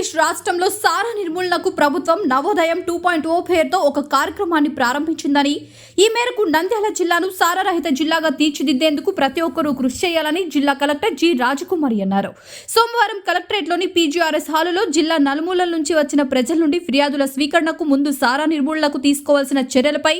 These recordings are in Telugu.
ఆంధ్రప్రదేశ్ రాష్ట్రంలో సారా నిర్మూలనకు ప్రభుత్వం నవోదయం టూ పాయింట్ ఓ పేరుతో ఒక కార్యక్రమాన్ని ప్రారంభించిందని ఈ మేరకు నంద్యాల జిల్లాను సారా రహిత జిల్లాగా తీర్చిదిద్దేందుకు ప్రతి ఒక్కరూ కృషి చేయాలని జిల్లా కలెక్టర్ జి. రాజకుమారి అన్నారు. సోమవారం కలెక్టరేట్లోని పీజీఆర్ఎస్ హాలులో జిల్లా నలుమూలల నుంచి వచ్చిన ప్రజల నుండి ఫిర్యాదుల స్వీకరణకు ముందు సారా నిర్మూలనకు తీసుకోవాల్సిన చర్యలపై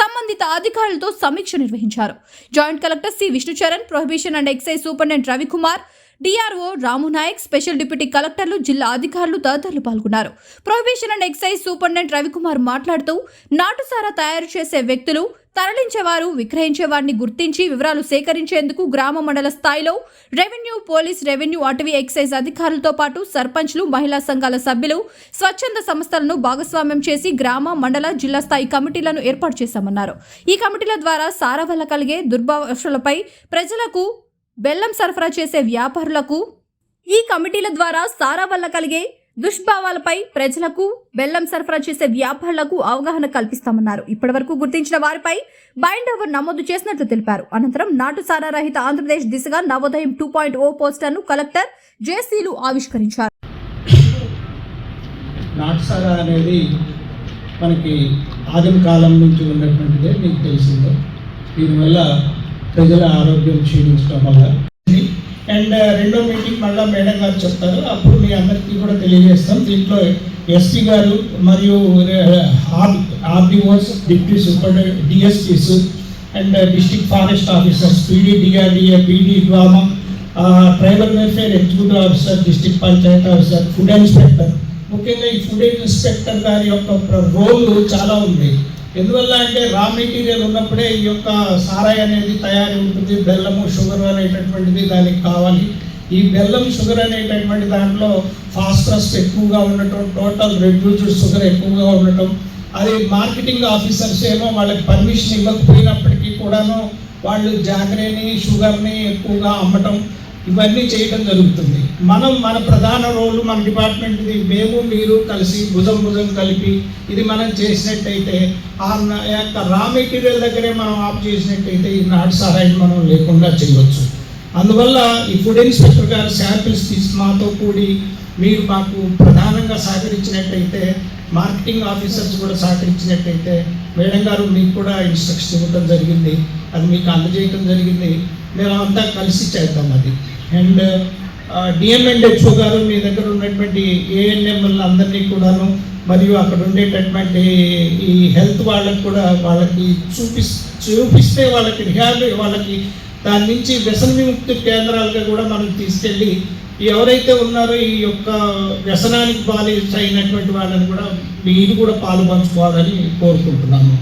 సంబంధిత అధికారులతో సమీక్ష నిర్వహించారు. Joint collector C. Vishnucharan prohibition and excise superintendent Ravikumar DRO Ramu Naik special deputy కలెక్టర్లు జిల్లా అధికారులు తదితరులు పాల్గొన్నారు. Prohibition and excise superintendent Ravikumar మాట్లాడుతూ నాటుసారా తయారు చేసే వ్యక్తులు తరలించేవారు విక్రయించేవారిని గుర్తించి వివరాలు సేకరించేందుకు గ్రామ మండల స్థాయిలో రెవెన్యూ పోలీస్ రెవెన్యూ అటవీ ఎక్సైజ్ అధికారులతో పాటు సర్పంచ్లు మహిళా సంఘాల సభ్యులు స్వచ్ఛంద సంస్థలను భాగస్వామ్యం చేసి గ్రామ మండల జిల్లా స్థాయి కమిటీలను ఏర్పాటు చేశామన్నారు. ఈ కమిటీల ద్వారా సారవల్ల కలిగే దుర్భాషలపై ప్రజలకు బెల్లం సరఫరా చేసే వ్యాపారులకు ఈ కమిటీల ద్వారా సారా వల్ల కలిగే దుష్భావాలపై ప్రజలకు బెల్లం సరఫరా చేసే వ్యాపారులకు అవగాహన కల్పిస్తామన్నారు. ఇప్పటివరకు గుర్తించిన వారిపై బైండ్ ఓవర్ నమోదు చేసినట్లు తెలిపారు. అనంతరం నాటు సారా రహిత ఆంధ్రప్రదేశ్ దిశగా నవోదయం టూ పాయింట్ ఓ పోస్టర్ను కలెక్టర్ జేసీలు ఆవిష్కరించారు. నాటుసారా అనేది మనకి ఆదిమ కాలం నుంచి ఉన్నటువంటిదే మీకు తెలిసిందే. దీనివల్ల ప్రజల ఆరోగ్యం క్షీణించడం వల్ల అండ్ uh, రెండో మీటింగ్ మళ్ళీ మేడం గారు చెప్తారు. అప్పుడు మీ అందరికీ కూడా తెలియజేస్తాం. దీంట్లో ఎస్పీ గారు మరియు uh, RDOs deputy super DSPs and uh, district forest officers PD DRDA PD గ్రామం tribal welfare executive officer district panchayat officer food inspector. ముఖ్యంగా ఈ ఫుడ్ ఇన్స్పెక్టర్ గారి యొక్క రోల్ చాలా ఉంది. ఎందువల్ల అంటే రా మెటీరియల్ ఉన్నప్పుడే ఈ యొక్క సారాయి అనేది తయారీ ఉంటుంది బెల్లము షుగర్ అనేటటువంటిది దానికి కావాలి. ఈ బెల్లం షుగర్ అనేటటువంటి దాంట్లో ఫాస్ఫరస్ ఎక్కువగా ఉండటం టోటల్ రెడ్యూస్డ్ షుగర్ ఎక్కువగా ఉండటం. అది మార్కెటింగ్ ఆఫీసర్స్ ఏమో వాళ్ళకి పర్మిషన్ ఇవ్వకపోయినప్పటికీ కూడాను వాళ్ళు జాగ్రేని షుగర్ని ఎక్కువగా అమ్మటం ఇవన్నీ చేయడం జరుగుతుంది. మనం మన ప్రధాన రోల్ మన డిపార్ట్మెంట్ది మేము మీరు కలిసి భుజం భుజం కలిపి ఇది మనం చేసినట్టయితే ఆ యొక్క రా మెటీరియల్ దగ్గరే మనం ఆఫ్ చేసినట్టయితే ఈ నాటి సహాయం మనం లేకుండా చేయవచ్చు. అందువల్ల ఈ ఫుడ్ ఇన్స్పెక్టర్ గారు శాంపిల్స్ తీసి మాతో కూడి మీరు మాకు ప్రధానంగా సహకరించినట్టయితే మార్కెటింగ్ ఆఫీసర్స్ కూడా సహకరించినట్టయితే మేడం గారు మీకు కూడా ఇన్స్ట్రక్షన్ ఇవ్వడం జరిగింది. అది మీకు అందజేయడం జరిగింది. మేమంతా అంతా కలిసి చేద్దాం అది. అండ్ డిఎం అండ్ హెచ్ఓ గారు మీ దగ్గర ఉన్నటువంటి ఏఎన్ఎంఎల్ అందరినీ కూడాను మరియు అక్కడ ఉండేటటువంటి ఈ హెల్త్ వాళ్ళకి కూడా వాళ్ళకి చూపి చూపిస్తే వాళ్ళకి రిహాబ్ వాళ్ళకి దాని నుంచి వ్యసన విముక్తి కేంద్రాలుగా కూడా మనం తీసుకెళ్ళి ఎవరైతే ఉన్నారో ఈ యొక్క వ్యసనానికి బాలి అయినటువంటి వాళ్ళని కూడా మీరు కూడా పాలు పంచుకోవాలని కోరుకుంటున్నాను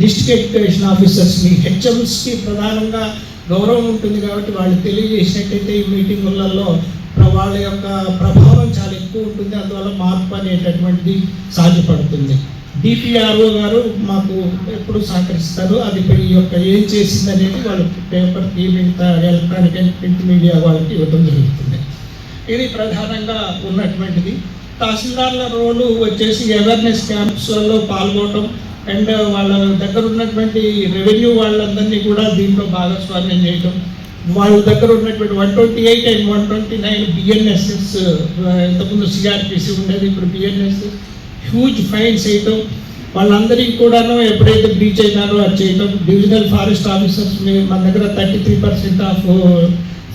డిస్ట్రిక్ట్ ఎడ్యుకేషన్ ఆఫీసర్స్ని హెచ్ఎంస్కి ప్రధానంగా గౌరవం ఉంటుంది కాబట్టి వాళ్ళు తెలియజేసినట్టయితే ఈ మీటింగులలో వాళ్ళ యొక్క ప్రభావం చాలా ఎక్కువ ఉంటుంది. అందువల్ల మార్పు అనేటటువంటిది సాధ్యపడుతుంది. డిపిఆర్ఓ గారు మాకు ఎప్పుడు సహకరిస్తారు. అది ఈ యొక్క ఏం చేసింది అనేది వాళ్ళు పేపర్ మిగతా ఎలక్ట్రానిక్ అండ్ ప్రింట్ మీడియా వాళ్ళకి ఇవ్వడం జరుగుతుంది. ఇది ప్రధానంగా ఉన్నటువంటిది. తహసీల్దార్ల రోలు వచ్చేసి అవేర్నెస్ క్యాంప్స్లలో పాల్గొనడం అండ్ uh, వాళ్ళ దగ్గర ఉన్నటువంటి రెవెన్యూ వాళ్ళందరినీ కూడా దీంట్లో భాగస్వామ్యం చేయటం. వాళ్ళ దగ్గర ఉన్నటువంటి one twenty eight and one twenty nine BNSS ఇంతకుముందు సిఆర్పిసి ఉండేది ఇప్పుడు బిఎన్ఎస్ఎస్ హ్యూజ్ ఫైన్స్ వేయటం వాళ్ళందరికీ కూడాను ఎప్పుడైతే బ్రీచ్ అయినారో అది చేయటం. డివిజనల్ ఫారెస్ట్ ఆఫీసర్స్ మన దగ్గర thirty three percent of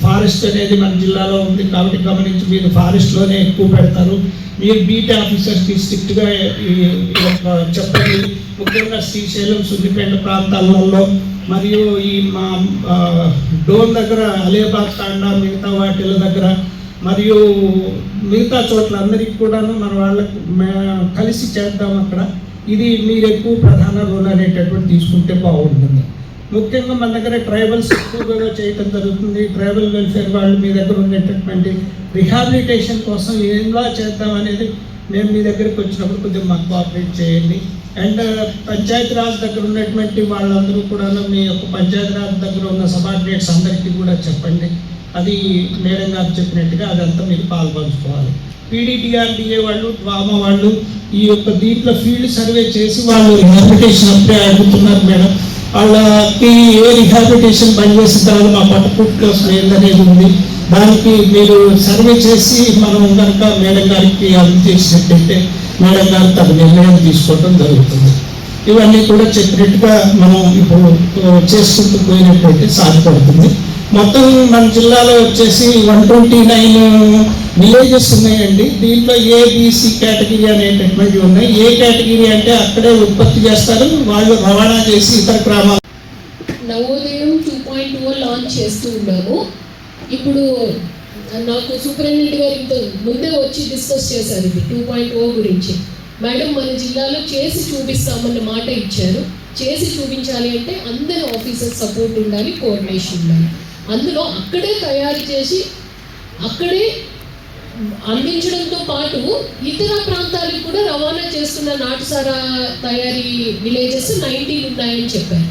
forest అనేది మన జిల్లాలో ఉంది కాబట్టి గమనించి మీరు ఫారెస్ట్లోనే ఎక్కువ పెడతారు. మీరు బీట్ ఆఫీసర్స్కి స్ట్రిక్ట్గా చెప్పండి. ముఖ్యంగా శ్రీశైలం సున్నిపేట ప్రాంతాలలో మరియు ఈ మా డోన్ దగ్గర అలేబాగ్ కాండ మిగతా వాటిల దగ్గర మరియు మిగతా చోట్ల అందరికీ కూడాను మన వాళ్ళకి మే- కలిసి చేద్దాం అక్కడ. ఇది మీరు ఎక్కువ ప్రధాన రోల్ అనేటటువంటి తీసుకుంటే బాగుంటుంది. ముఖ్యంగా మన దగ్గర ట్రైబల్స్ ఎక్కువగా చేయటం జరుగుతుంది. ట్రైబల్ వెల్ఫేర్ వాళ్ళు మీ దగ్గర ఉండేటటువంటి రిహాబిలిటేషన్ కోసం ఏంలా చేద్దాం అనేది మేము మీ దగ్గరికి వచ్చినప్పుడు కొద్దిగా మాకు కోఆపరేట్ చేయండి. అండ్ పంచాయతీ రాజ్ దగ్గర ఉన్నటువంటి వాళ్ళందరూ కూడా మీ యొక్క పంచాయతీ రాజ్ దగ్గర ఉన్న సబార్డినేట్స్ అందరికీ కూడా చెప్పండి. అది మేడం గారు చెప్పినట్టుగా అదంతా మీరు పాల్పంచుకోవాలి. పీడీటీఆర్డీఏ వాళ్ళు డ్రామా వాళ్ళు ఈ యొక్క దీంట్లో ఫీల్డ్ సర్వే చేసి వాళ్ళు రిహాబిలిటేషన్ అప్పుడే అడుగుతున్నారు మేడం. వాళ్ళకి ఏ రిహాబిలిటేషన్ పనిచేసిన తర్వాత మా పట్టు కోసం ఏందనేది ఉంది. దానికి మీరు సర్వే చేసి మనం కనుక మేడం గారికి అందజేసినట్టయితే మేడం గారు తన నిర్ణయం తీసుకోవడం జరుగుతుంది. ఇవన్నీ కూడా చెప్పినట్టుగా మనం ఇప్పుడు చేసుకుంటూ పోయినట్టయితే సాధ్యపడుతుంది. మొత్తం మన జిల్లాలో వచ్చేసి వన్ ట్వంటీ నైన్ విలేజెస్ ఉన్నాయండి. దీంట్లో ఏబిసి కేటగిరీ అనేటటువంటివి ఉన్నాయి. ఏ కేటగిరీ అంటే అక్కడే ఉత్పత్తి చేస్తారు. వాళ్ళు రవాణా చేసి ఇతర గ్రామాలు Navodayam two point two launch చేస్తూ ఉన్నాము. ఇప్పుడు నాకు సూపరింటెండెంట్ గారు ఇంత ముందే వచ్చి డిస్కస్ చేశారు ఇది టూ పాయింట్ ఓ గురించి. మేడం మన జిల్లాలో చేసి చూపిస్తామన్న మాట ఇచ్చారు. చేసి చూపించాలి అంటే అందరి ఆఫీసర్స్ సపోర్ట్ ఉండాలి కోఆర్డినేషన్ ఉండాలి. అందులో అక్కడే తయారు చేసి అక్కడే అందించడంతో పాటు ఇతర ప్రాంతాలకు కూడా రవాణా చేస్తున్న నాటుసారా తయారీ విలేజెస్ నైన్టీన్ ఉన్నాయని చెప్పారు.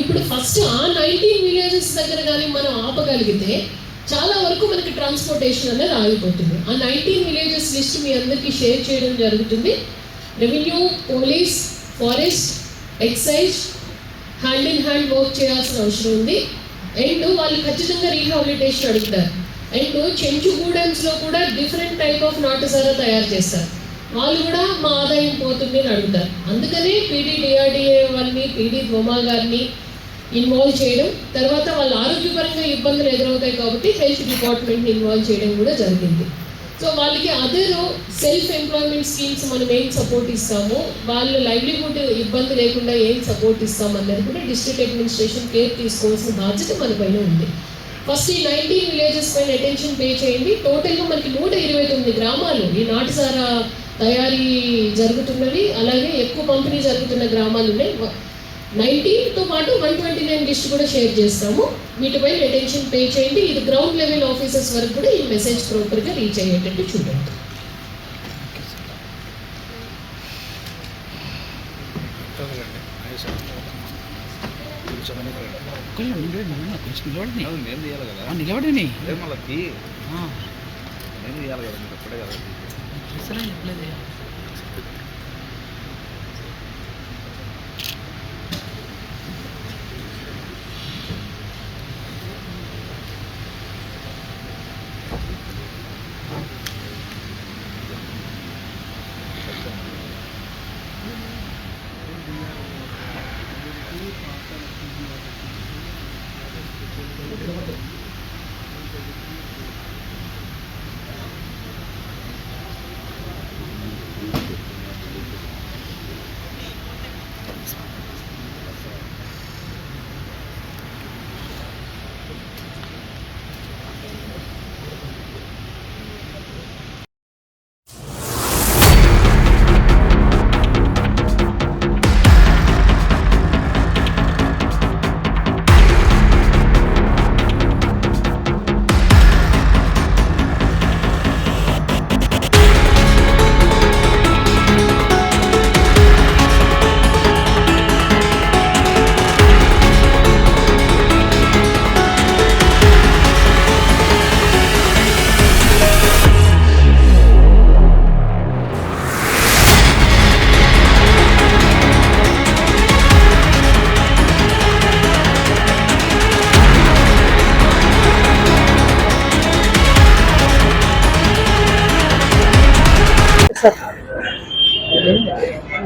ఇప్పుడు ఫస్ట్ ఆ నైన్టీన్ విలేజెస్ దగ్గర కానీ మనం ఆపగలిగితే చాలా వరకు మనకి ట్రాన్స్పోర్టేషన్ అనేది ఆగిపోతుంది. ఆ నైన్టీన్ విలేజెస్ లిస్ట్ మీ అందరికీ షేర్ చేయడం జరుగుతుంది. Revenue police forest excise hand in hand work చేయాల్సిన అవసరం ఉంది. అండ్ వాళ్ళు ఖచ్చితంగా రీహాబిలిటేషన్ అడుగుతారు. అండ్ చెంచు కూడా డిఫరెంట్ టైప్ ఆఫ్ నాటుసారా తయారు చేస్తారు. వాళ్ళు కూడా మా ఆదాయం పోతుంది అని అడుగుతారు. అందుకనే పీడీ డిఆర్డిఏ వాళ్ళని పీడీ ధోమా గారిని ఇన్వాల్వ్ చేయడం తర్వాత వాళ్ళ ఆరోగ్యపరంగా ఇబ్బందులు ఎదురవుతాయి కాబట్టి హెల్త్ డిపార్ట్మెంట్ని ఇన్వాల్వ్ చేయడం కూడా జరిగింది. సో వాళ్ళకి అదర్ సెల్ఫ్ ఎంప్లాయ్మెంట్ స్కీమ్స్ మనం ఏం సపోర్ట్ ఇస్తామో? వాళ్ళ లైవ్లీహుడ్ ఇబ్బంది లేకుండా ఏం సపోర్ట్ ఇస్తాం అన్నది కూడా డిస్ట్రిక్ట్ అడ్మినిస్ట్రేషన్ కేర్ తీసుకోవాల్సిన బాధ్యత మన పైన ఉంది. ఫస్ట్ ఈ నైన్టీన్ విలేజెస్ పైన అటెన్షన్ పే చేయండి. టోటల్గా మనకి నూట ఇరవై తొమ్మిది గ్రామాలు ఈ నాటుసారా తయారీ జరుగుతున్నవి. అలాగే ఎక్కువ పంపిణీ జరుగుతున్న గ్రామాలు ఉన్నాయి. నైన్టీన్తో పాటు వన్ ట్వంటీ నైన్ లిస్ట్ కూడా షేర్ చేస్తాము. వీటిపైన అటెన్షన్ పే చేయండి. ఇది గ్రౌండ్ లెవెల్ ఆఫీసర్స్ వరకు కూడా ఈ మెసేజ్ ప్రాపర్గా రీచ్ అయ్యేటట్టు చూడండి. కొంచెం నిలబడి కొంచెం నిలబడి అవును, నేను కదా మీరు కదా.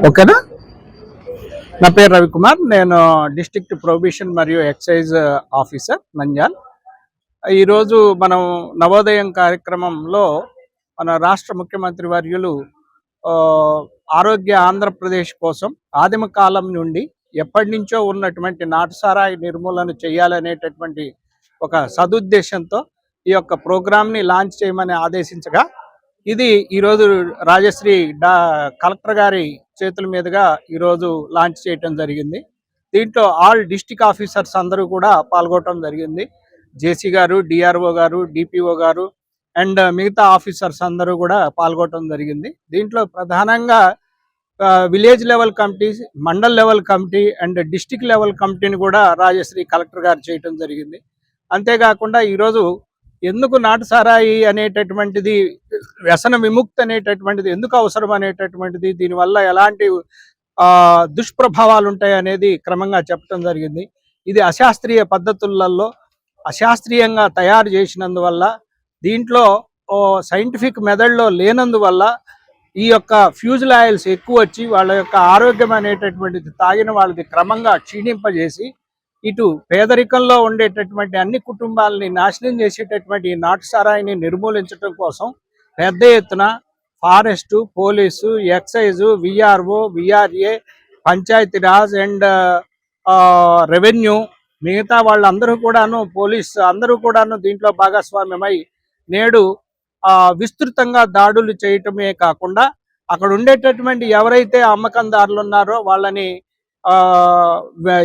ఓకేనా? నా పేరు రవికుమార్. నేను డిస్ట్రిక్ట్ ప్రొబిషన్ మరియు ఎక్సైజ్ ఆఫీసర్ నంజాల్ ఈరోజు మనం నవోదయం కార్యక్రమంలో మన రాష్ట్ర ముఖ్యమంత్రి వర్యులు ఆరోగ్య ఆంధ్రప్రదేశ్ కోసం ఆదిమ కాలం నుండి ఎప్పటి నుంచో ఉన్నటువంటి నాటుసారాయి నిర్మూలన చేయాలనేటటువంటి ఒక సదుద్దేశంతో ఈ యొక్క ప్రోగ్రామ్ని లాంచ్ చేయమని ఆదేశించగా ఇది ఈరోజు రాజశ్రీ డా కలెక్టర్ గారి చేతుల మీదుగా ఈరోజు లాంచ్ చేయటం జరిగింది. దీంట్లో ఆల్ డిస్టిక్ ఆఫీసర్స్ అందరూ కూడా పాల్గొనడం జరిగింది. జేసీ గారు డిఆర్ఓ గారు డిపిఓ గారు అండ్ మిగతా ఆఫీసర్స్ అందరూ కూడా పాల్గొనడం జరిగింది. దీంట్లో ప్రధానంగా village level committee mandal level committee and district level కమిటీని కూడా రాజశ్రీ కలెక్టర్ గారు చేయటం జరిగింది. అంతేకాకుండా ఈరోజు ఎందుకు నాటు సారాయి అనేటటువంటిది వ్యసన విముక్తి అనేటటువంటిది ఎందుకు అవసరం అనేటటువంటిది దీనివల్ల ఎలాంటి ఆ, దుష్ప్రభావాలు ఉంటాయి అనేది క్రమంగా చెప్పడం జరిగింది. ఇది అశాస్త్రీయ పద్ధతులలో అశాస్త్రీయంగా తయారు చేసినందువల్ల దీంట్లో సైంటిఫిక్ మెథడ్లో లేనందువల్ల ఈ యొక్క ఫ్యూజుల్ ఆయిల్స్ ఎక్కువ వచ్చి వాళ్ళ యొక్క ఆరోగ్యం అనేటటువంటిది తాగిన వాళ్ళది క్రమంగా క్షీణింపజేసి ఇటు పేదరికంలో ఉండేటటువంటి అన్ని కుటుంబాలని నాశనం చేసేటటువంటి ఈ నాటు సారాయిని నిర్మూలించడం కోసం పెద్ద ఎత్తున forest police excise VRO VRA Panchayati Raj and revenue మిగతా వాళ్ళందరూ కూడాను పోలీస్ అందరూ కూడాను దీంట్లో భాగస్వామ్యమై నేడు ఆ, విస్తృతంగా దాడులు చేయటమే కాకుండా అక్కడ ఉండేటటువంటి ఎవరైతే అమ్మకందారులు ఉన్నారో వాళ్ళని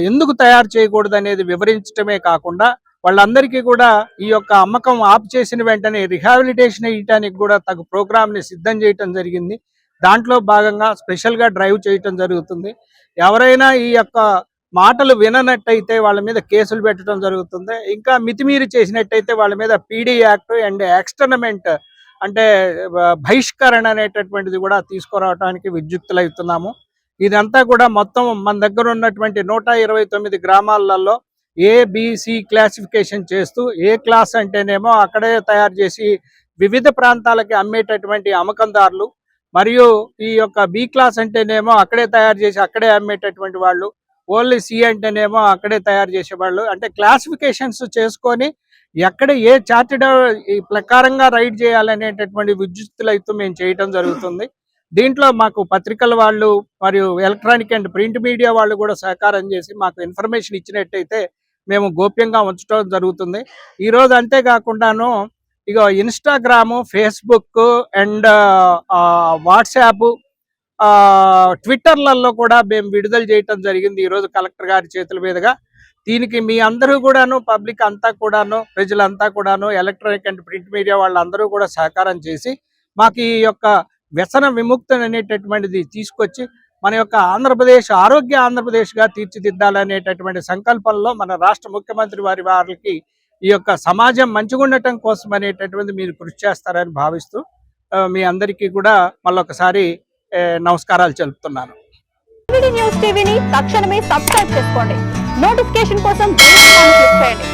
ఎందుకు తయారు చేయకూడదు అనేది వివరించడమే కాకుండా వాళ్ళందరికీ కూడా ఈ యొక్క అమ్మకం ఆపు చేసిన వెంటనే రిహాబిలిటేషన్ ఇవ్వడానికి కూడా తగు ప్రోగ్రామ్ని సిద్ధం చేయటం జరిగింది. దాంట్లో భాగంగా స్పెషల్గా డ్రైవ్ చేయటం జరుగుతుంది. ఎవరైనా ఈ యొక్క మాటలు విననట్టయితే వాళ్ళ మీద కేసులు పెట్టడం జరుగుతుంది. ఇంకా మితిమీరి చేసినట్టయితే వాళ్ళ మీద పీడీ యాక్ట్ అండ్ ఎక్స్టర్నమెంట్ అంటే బహిష్కరణ అనేటటువంటిది కూడా తీసుకురావడానికి విద్యుక్తులవుతున్నాము. ఇదంతా కూడా మొత్తం మన దగ్గర ఉన్నటువంటి నూట ఇరవై తొమ్మిది గ్రామాలలో ఏ క్లాసిఫికేషన్ చేస్తూ ఏ క్లాస్ అంటేనేమో అక్కడే తయారు చేసి వివిధ ప్రాంతాలకి అమ్మేటటువంటి అమ్మకందారులు మరియు ఈ యొక్క బి క్లాస్ అంటేనేమో అక్కడే తయారు చేసి అక్కడే అమ్మేటటువంటి వాళ్ళు ఓన్లీ సి అంటేనేమో అక్కడే తయారు చేసేవాళ్ళు అంటే క్లాసిఫికేషన్స్ చేసుకొని ఎక్కడ ఏ చార్టెడ్ ప్రకారంగా రైడ్ చేయాలనేటటువంటి విద్యుత్తులైతే మేము చేయటం జరుగుతుంది. దీంట్లో మాకు పత్రికల వాళ్ళు మరియు ఎలక్ట్రానిక్ అండ్ ప్రింట్ మీడియా వాళ్ళు కూడా సహకారం చేసి మాకు ఇన్ఫర్మేషన్ ఇచ్చినట్టయితే మేము గోప్యంగా ఉంచడం జరుగుతుంది. ఈ రోజు అంతేకాకుండాను ఇక ఇన్స్టాగ్రాము ఫేస్బుక్ అండ్ వాట్సాప్ ట్విట్టర్లలో కూడా మేము విడుదల చేయటం జరిగింది ఈ రోజు కలెక్టర్ గారి చేతుల మీదుగా. దీనికి మీ అందరూ కూడాను పబ్లిక్ అంతా కూడాను ప్రజలంతా కూడాను ఎలక్ట్రానిక్ అండ్ ప్రింట్ మీడియా వాళ్ళందరూ కూడా సహకారం చేసి మాకు ఈ యొక్క వ్యసన విముక్తి అనేటటువంటిది తీసుకొచ్చి మన యొక్క ఆంధ్రప్రదేశ్ ఆరోగ్య ఆంధ్రప్రదేశ్గా తీర్చిదిద్దాలనేటటువంటి సంకల్పంలో మన రాష్ట్ర ముఖ్యమంత్రి వారి వారికి ఈ యొక్క సమాజం మంచిగా ఉండటం కోసం అనేటటువంటి మీరు కృషి చేస్తారని భావిస్తూ మీ అందరికీ కూడా మళ్ళొకసారి ఒకసారి నమస్కారాలు తెలుపుతున్నాను న్యూస్ టీవీని తక్షణమే సబ్స్క్రైబ్ చేసుకోండి. నోటిఫికేషన్ కోసం చేయండి.